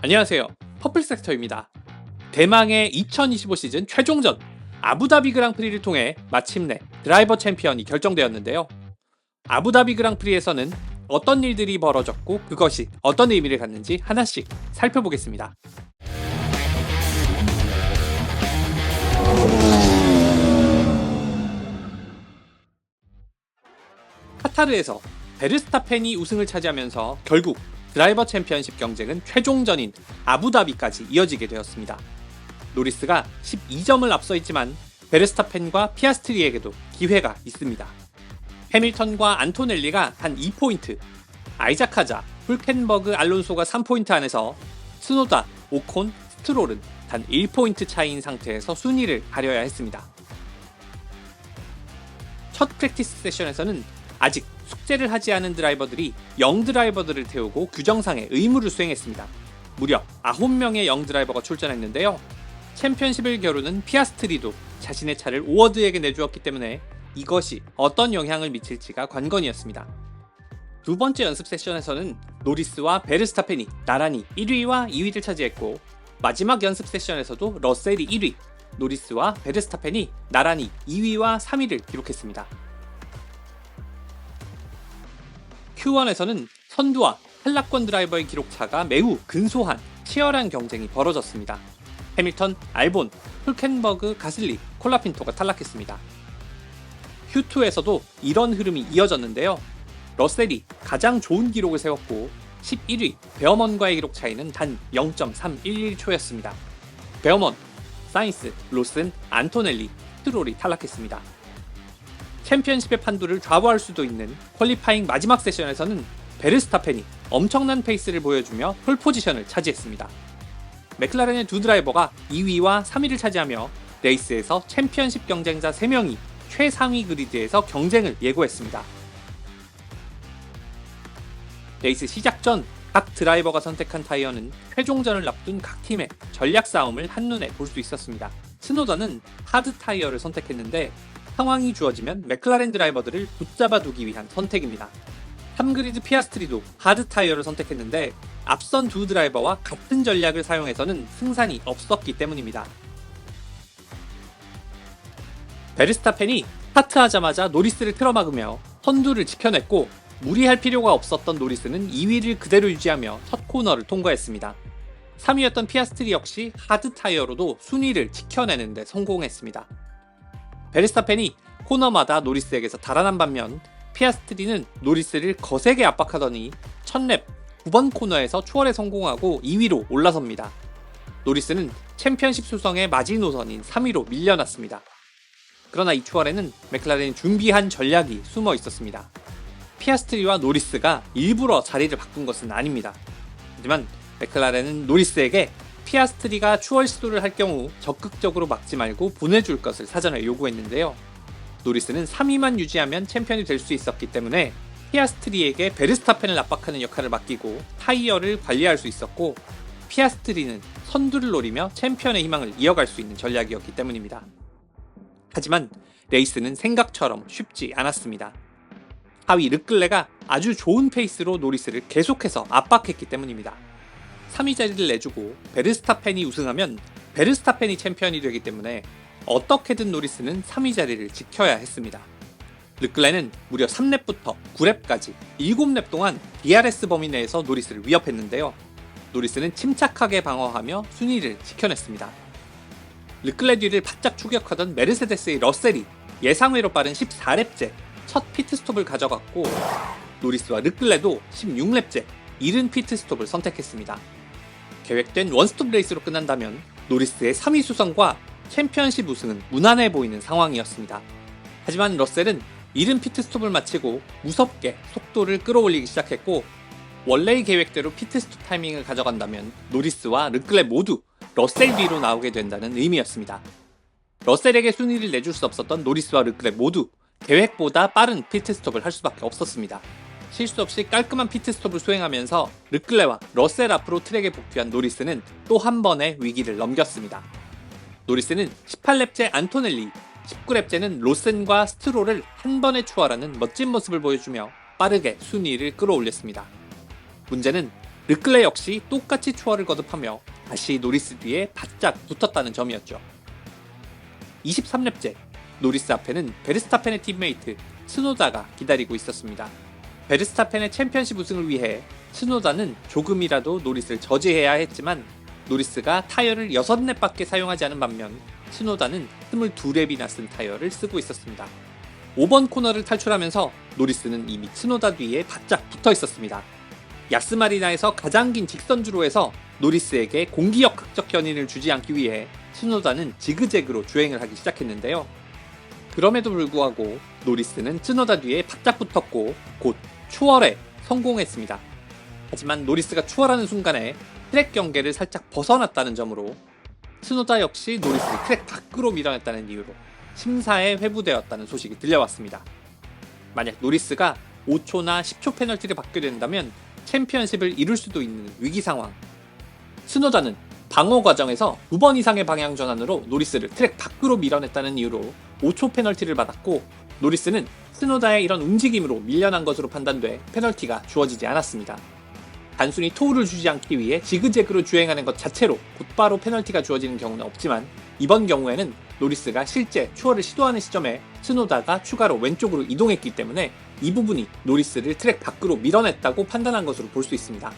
안녕하세요. 퍼플 섹터입니다. 대망의 2025 시즌 최종전 아부다비 그랑프리를 통해 마침내 드라이버 챔피언이 결정되었는데요. 아부다비 그랑프리에서는 어떤 일들이 벌어졌고 그것이 어떤 의미를 갖는지 하나씩 살펴보겠습니다. 카타르에서 베르스타펜이 우승을 차지하면서 결국 드라이버 챔피언십 경쟁은 최종전인 아부다비까지 이어지게 되었습니다. 노리스가 12점을 앞서 있지만 베르스타펜과 피아스트리에게도 기회가 있습니다. 해밀턴과 안토넬리가 한 2포인트, 아이자카자, 풀켄버그, 알론소가 3포인트 안에서 스노다, 오콘, 스트롤은 단 1포인트 차이인 상태에서 순위를 가려야 했습니다. 첫 프랙티스 세션에서는 아직 숙제를 하지 않은 드라이버들이 영 드라이버들을 태우고 규정상의 의무를 수행했습니다. 무려 9명의 영 드라이버가 출전했는데요. 챔피언십을 겨루는 피아스트리도 자신의 차를 오워드에게 내주었기 때문에 이것이 어떤 영향을 미칠지가 관건이었습니다. 두 번째 연습 세션에서는 노리스와 베르스타펜이 나란히 1위와 2위를 차지했고 마지막 연습 세션에서도 러셀이 1위, 노리스와 베르스타펜이 나란히 2위와 3위를 기록했습니다. Q1에서는 선두와 탈락권 드라이버의 기록차가 매우 근소한 치열한 경쟁이 벌어졌습니다. 해밀턴, 알본, hulken버그, 가슬리, 콜라핀토가 탈락했습니다. Q2에서도 이런 흐름이 이어졌는데요. 러셀이 가장 좋은 기록을 세웠고 11위 베어먼과의 기록 차이는 단 0.311초였습니다. 베어먼, 사인스, 로슨, 안토넬리, 트롤이 탈락했습니다. 챔피언십의 판도를 좌우할 수도 있는 퀄리파잉 마지막 세션에서는 베르스타펜이 엄청난 페이스를 보여주며 폴 포지션을 차지했습니다. 맥클라렌의 두 드라이버가 2위와 3위를 차지하며 레이스에서 챔피언십 경쟁자 3명이 최상위 그리드에서 경쟁을 예고했습니다. 레이스 시작 전 각 드라이버가 선택한 타이어는 최종전을 앞둔 각 팀의 전략 싸움을 한눈에 볼 수 있었습니다. 스노더는 하드 타이어를 선택했는데 상황이 주어지면 맥클라렌 드라이버들을 붙잡아 두기 위한 선택입니다. 3그리드 피아스트리도 하드 타이어를 선택했는데 앞선 두 드라이버와 같은 전략을 사용해서는 승산이 없었기 때문입니다. 베르스타펜이 스타트하자마자 노리스를 틀어막으며 선두를 지켜냈고 무리할 필요가 없었던 노리스는 2위를 그대로 유지하며 첫 코너를 통과했습니다. 3위였던 피아스트리 역시 하드 타이어로도 순위를 지켜내는데 성공했습니다. 베르스타펜이 코너마다 노리스에게서 달아난 반면 피아스트리는 노리스를 거세게 압박하더니 첫랩 9번 코너에서 추월에 성공하고 2위로 올라섭니다. 노리스는 챔피언십 수성의 마지노선인 3위로 밀려났습니다. 그러나 이 추월에는 맥클라렌이 준비한 전략이 숨어 있었습니다. 피아스트리와 노리스가 일부러 자리를 바꾼 것은 아닙니다. 하지만 맥클라렌은 노리스에게 피아스트리가 추월 시도를 할 경우 적극적으로 막지 말고 보내줄 것을 사전에 요구했는데요. 노리스는 3위만 유지하면 챔피언이 될 수 있었기 때문에 피아스트리에게 베르스타펜을 압박하는 역할을 맡기고 타이어를 관리할 수 있었고 피아스트리는 선두를 노리며 챔피언의 희망을 이어갈 수 있는 전략이었기 때문입니다. 하지만 레이스는 생각처럼 쉽지 않았습니다. 하위 르클레가 아주 좋은 페이스로 노리스를 계속해서 압박했기 때문입니다. 3위 자리를 내주고 베르스타펜이 우승하면 베르스타펜이 챔피언이 되기 때문에 어떻게든 노리스는 3위 자리를 지켜야 했습니다. 르클레는 무려 3랩부터 9랩까지 7랩 동안 DRS 범위 내에서 노리스를 위협했는데요. 노리스는 침착하게 방어하며 순위를 지켜냈습니다. 르클레 뒤를 바짝 추격하던 메르세데스의 러셀이 예상외로 빠른 14랩째 첫 피트스톱을 가져갔고 노리스와 르클레도 16랩째 이른 피트스톱을 선택했습니다. 계획된 원스톱 레이스로 끝난다면 노리스의 3위 수성과 챔피언십 우승은 무난해 보이는 상황이었습니다. 하지만 러셀은 이른 피트스톱을 마치고 무섭게 속도를 끌어올리기 시작했고 원래의 계획대로 피트스톱 타이밍을 가져간다면 노리스와 르클레 모두 러셀 뒤로 나오게 된다는 의미였습니다. 러셀에게 순위를 내줄 수 없었던 노리스와 르클레 모두 계획보다 빠른 피트스톱을 할 수밖에 없었습니다. 실수 없이 깔끔한 피트스톱을 수행하면서 르클레와 러셀 앞으로 트랙에 복귀한 노리스는 또 한 번의 위기를 넘겼습니다. 노리스는 18렙째 안토넬리, 19렙째는 로센과 스트롤을 한 번에 추월하는 멋진 모습을 보여주며 빠르게 순위를 끌어올렸습니다. 문제는 르클레 역시 똑같이 추월을 거듭하며 다시 노리스 뒤에 바짝 붙었다는 점이었죠. 23렙째 노리스 앞에는 베르스타펜의 팀메이트 스노다가 기다리고 있었습니다. 베르스타펜의 챔피언십 우승을 위해 스노다는 조금이라도 노리스를 저지해야 했지만 노리스가 타이어를 6렙밖에 사용하지 않은 반면 스노다는 22렙이나 쓴 타이어를 쓰고 있었습니다. 5번 코너를 탈출하면서 노리스는 이미 스노다 뒤에 바짝 붙어 있었습니다. 야스마리나에서 가장 긴 직선주로에서 노리스에게 공기역 극적 견인을 주지 않기 위해 스노다는 지그재그로 주행을 하기 시작했는데요. 그럼에도 불구하고 노리스는 스노다 뒤에 바짝 붙었고 곧 추월에 성공했습니다. 하지만 노리스가 추월하는 순간에 트랙 경계를 살짝 벗어났다는 점으로 스노다 역시 노리스를 트랙 밖으로 밀어냈다는 이유로 심사에 회부되었다는 소식이 들려왔습니다. 만약 노리스가 5초나 10초 페널티를 받게 된다면 챔피언십을 이룰 수도 있는 위기 상황. 스노다는 방어 과정에서 두 번 이상의 방향 전환으로 노리스를 트랙 밖으로 밀어냈다는 이유로 5초 페널티를 받았고 노리스는 스노다의 이런 움직임으로 밀려난 것으로 판단돼 페널티가 주어지지 않았습니다. 단순히 토우를 주지 않기 위해 지그재그로 주행하는 것 자체로 곧바로 페널티가 주어지는 경우는 없지만 이번 경우에는 노리스가 실제 추월을 시도하는 시점에 스노다가 추가로 왼쪽으로 이동했기 때문에 이 부분이 노리스를 트랙 밖으로 밀어냈다고 판단한 것으로 볼 수 있습니다.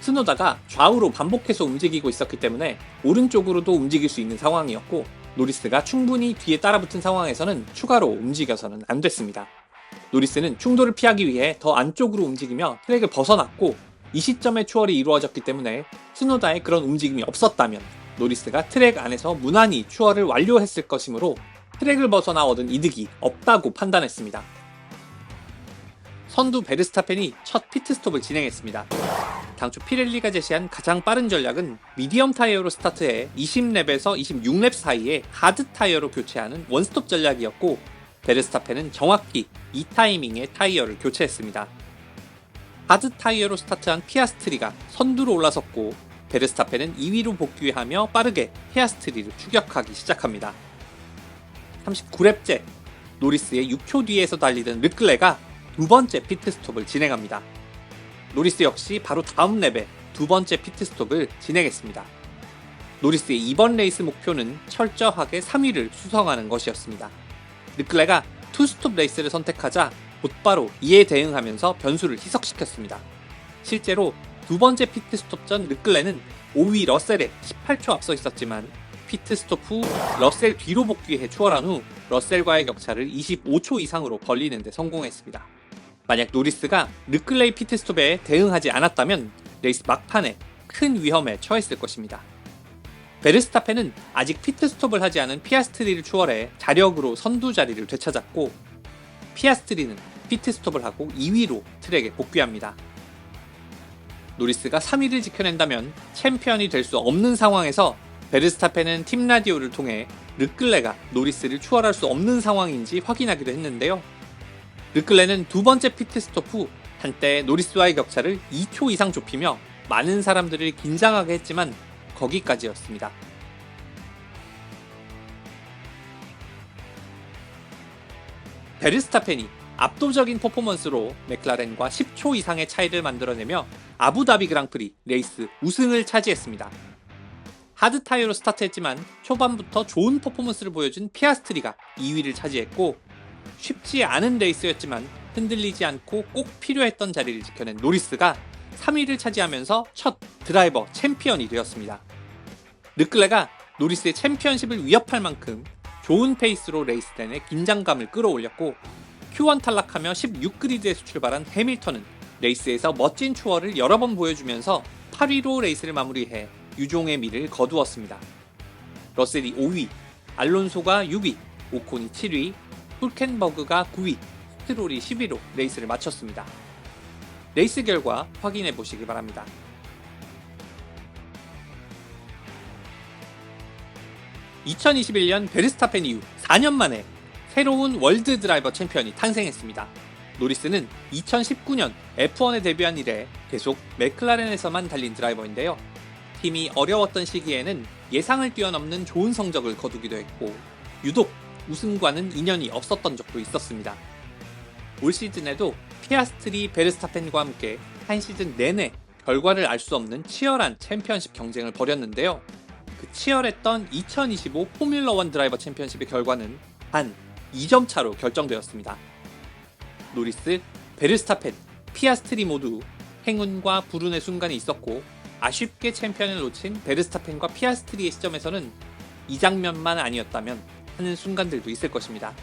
스노다가 좌우로 반복해서 움직이고 있었기 때문에 오른쪽으로도 움직일 수 있는 상황이었고 노리스가 충분히 뒤에 따라붙은 상황에서는 추가로 움직여서는 안 됐습니다. 노리스는 충돌을 피하기 위해 더 안쪽으로 움직이며 트랙을 벗어났고 이 시점에 추월이 이루어졌기 때문에 스노다의 그런 움직임이 없었다면 노리스가 트랙 안에서 무난히 추월을 완료했을 것이므로 트랙을 벗어나 얻은 이득이 없다고 판단했습니다. 선두 베르스타펜이 첫 피트스톱을 진행했습니다. 당초 피렐리가 제시한 가장 빠른 전략은 미디엄 타이어로 스타트해 20랩에서 26랩 사이에 하드 타이어로 교체하는 원스톱 전략이었고 베르스타펜은 정확히 이 타이밍에 타이어를 교체했습니다. 하드 타이어로 스타트한 피아스트리가 선두로 올라섰고 베르스타펜은 2위로 복귀하며 빠르게 피아스트리를 추격하기 시작합니다. 39랩째 노리스의 6초 뒤에서 달리던 르클레가 두 번째 피트스톱을 진행합니다. 노리스 역시 바로 다음 랩에 두 번째 피트스톱을 진행했습니다. 노리스의 이번 레이스 목표는 철저하게 3위를 수성하는 것이었습니다. 르클레가 투스톱 레이스를 선택하자 곧바로 이에 대응하면서 변수를 희석시켰습니다. 실제로 두 번째 피트스톱 전 르클레는 5위 러셀에 18초 앞서 있었지만 피트스톱 후 러셀 뒤로 복귀해 추월한 후 러셀과의 격차를 25초 이상으로 벌리는 데 성공했습니다. 만약 노리스가 르클레이 피트스톱에 대응하지 않았다면 레이스 막판에 큰 위험에 처했을 것입니다. 베르스타펜은 아직 피트스톱을 하지 않은 피아스트리를 추월해 자력으로 선두 자리를 되찾았고 피아스트리는 피트스톱을 하고 2위로 트랙에 복귀합니다. 노리스가 3위를 지켜낸다면 챔피언이 될 수 없는 상황에서 베르스타펜은 팀 라디오를 통해 르클레가 노리스를 추월할 수 없는 상황인지 확인하기도 했는데요. 르클레는 두 번째 피트스톱 후 한때 노리스와의 격차를 2초 이상 좁히며 많은 사람들을 긴장하게 했지만 거기까지였습니다. 베르스타펜이 압도적인 퍼포먼스로 맥라렌과 10초 이상의 차이를 만들어내며 아부다비 그랑프리 레이스 우승을 차지했습니다. 하드 타이어로 스타트했지만 초반부터 좋은 퍼포먼스를 보여준 피아스트리가 2위를 차지했고 쉽지 않은 레이스였지만 흔들리지 않고 꼭 필요했던 자리를 지켜낸 노리스가 3위를 차지하면서 첫 드라이버 챔피언이 되었습니다. 르클레가 노리스의 챔피언십을 위협할 만큼 좋은 페이스로 레이스 내내 긴장감을 끌어올렸고 Q1 탈락하며 16그리드에서 출발한 해밀턴은 레이스에서 멋진 추월을 여러 번 보여주면서 8위로 레이스를 마무리해 유종의 미를 거두었습니다. 러셀이 5위, 알론소가 6위, 오콘이 7위, 훌켄버그가 9위, 스트롤이 10위로 레이스를 마쳤습니다. 레이스 결과 확인해 보시기 바랍니다. (2021년) 베르스타펜 이후 4년 만에 새로운 월드 드라이버 챔피언이 탄생했습니다. 노리스는 2019년 F1에 데뷔한 이래 계속 맥클라렌에서만 달린 드라이버인데요. 팀이 어려웠던 시기에는 예상을 뛰어넘는 좋은 성적을 거두기도 했고 유독 우승과는 인연이 없었던 적도 있었습니다. 올 시즌에도 피아스트리 베르스타펜과 함께 한 시즌 내내 결과를 알 수 없는 치열한 챔피언십 경쟁을 벌였는데요. 그 치열했던 2025 포뮬러 1 드라이버 챔피언십의 결과는 단 2점 차로 결정되었습니다. 노리스, 베르스타펜, 피아스트리 모두 행운과 불운의 순간이 있었고 아쉽게 챔피언을 놓친 베르스타펜과 피아스트리의 시점에서는 이 장면만 아니었다면 하는 순간들도 있을 것입니다.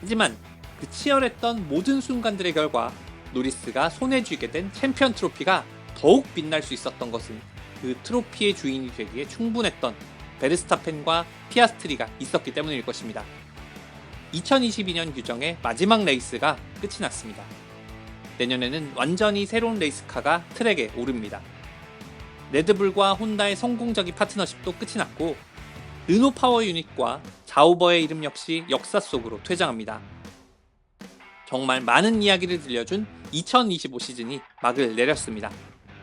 하지만 그 치열했던 모든 순간들의 결과 노리스가 손에 쥐게 된 챔피언 트로피가 더욱 빛날 수 있었던 것은 그 트로피의 주인이 되기에 충분했던 베르스타펜과 피아스트리가 있었기 때문일 것입니다. 2022년 규정의 마지막 레이스가 끝이 났습니다. 내년에는 완전히 새로운 레이스카가 트랙에 오릅니다. 레드불과 혼다의 성공적인 파트너십도 끝이 났고 르노 파워 유닛과 자우버의 이름 역시 역사 속으로 퇴장합니다. 정말 많은 이야기를 들려준 2025 시즌이 막을 내렸습니다.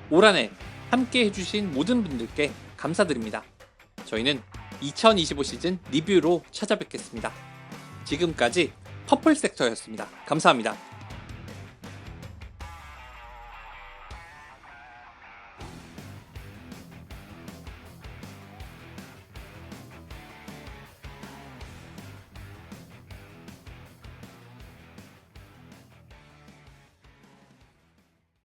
올 한 해 함께 해주신 모든 분들께 감사드립니다. 저희는 2025 시즌 리뷰로 찾아뵙겠습니다. 지금까지 퍼플 섹터였습니다. 감사합니다.